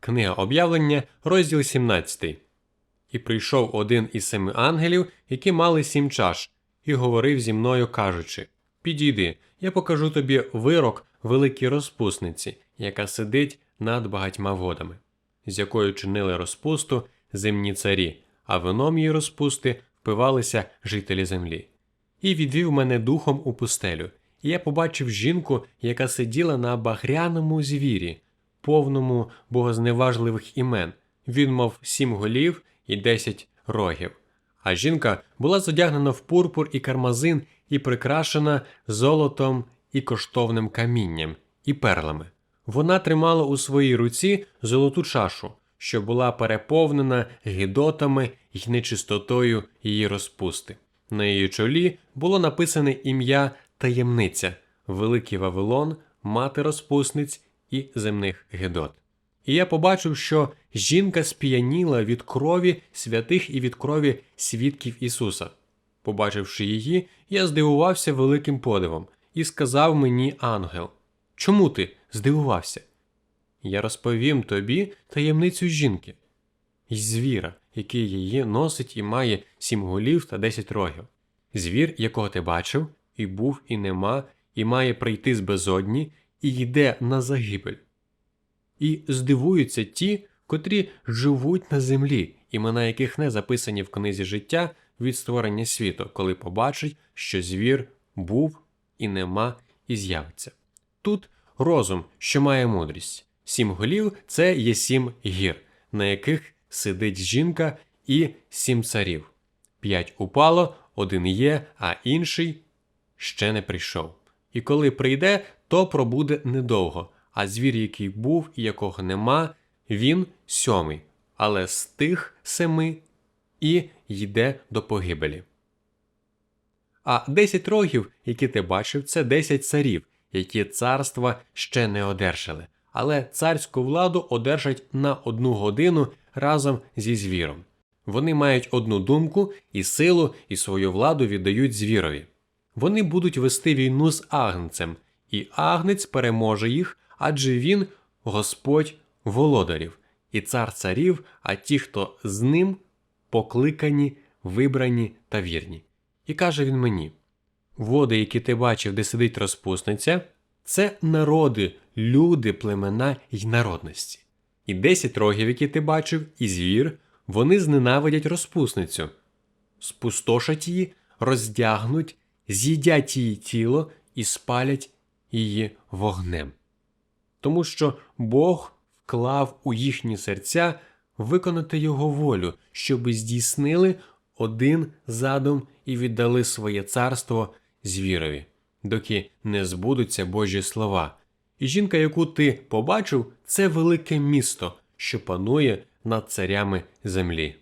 Книга об'явлення, розділ 17. І прийшов один із семи ангелів, які мали сім чаш, і говорив зі мною, кажучи: Підійди, я покажу тобі вирок великій розпусниці, яка сидить над багатьма водами, з якою чинили розпусту земні царі, а вином її розпусти впивалися жителі землі. І відвів мене духом у пустелю, і я побачив жінку, яка сиділа на багряному звірі, повному богозневажливих імен. Він мав сім голів і десять рогів. А жінка була задягнена в пурпур і кармазин і прикрашена золотом і коштовним камінням і перлами. Вона тримала у своїй руці золоту чашу, що була переповнена гідотами й нечистотою її розпусти. На її чолі було написане ім'я таємниця, Великий Вавилон, мати розпусниць і земних гидот. І я побачив, що жінка сп'яніла від крові святих і від крові свідків Ісуса. Побачивши її, я здивувався великим подивом, і сказав мені ангел: Чому ти здивувався? Я розповім тобі таємницю жінки, й звіра, який її носить і має сім голів та десять рогів. Звір, якого ти бачив, і був, і нема, і має прийти з безодні, і йде на загибель. І здивуються ті, котрі живуть на землі, імена яких не записані в книзі життя від створення світу, коли побачать, що звір був і нема, і з'явиться. Тут розум, що має мудрість. Сім голів це є сім гір, на яких сидить жінка і сім царів. П'ять упало, один є, а інший ще не прийшов. І коли прийде, то пробуде недовго, а звір, який був і якого нема, він сьомий, але з тих семи і йде до погибелі. А десять рогів, які ти бачив, це десять царів, які царства ще не одержали, але царську владу одержать на одну годину разом зі звіром. Вони мають одну думку і силу, і свою владу віддають звірові. Вони будуть вести війну з агнцем, і агнець переможе їх, адже він Господь володарів, і цар царів, а ті, хто з ним покликані, вибрані та вірні. І каже він мені: води, які ти бачив, де сидить розпусниця, це народи, люди, племена й народності. І десять рогів, які ти бачив, і звір, вони зненавидять розпусницю, спустошать її, роздягнуть, з'їдять її тіло і спалять її вогнем. Тому що Бог вклав у їхні серця виконати його волю, щоби здійснили один задум і віддали своє царство звірові, доки не збудуться Божі слова. І жінка, яку ти побачив, це велике місто, що панує над царями землі.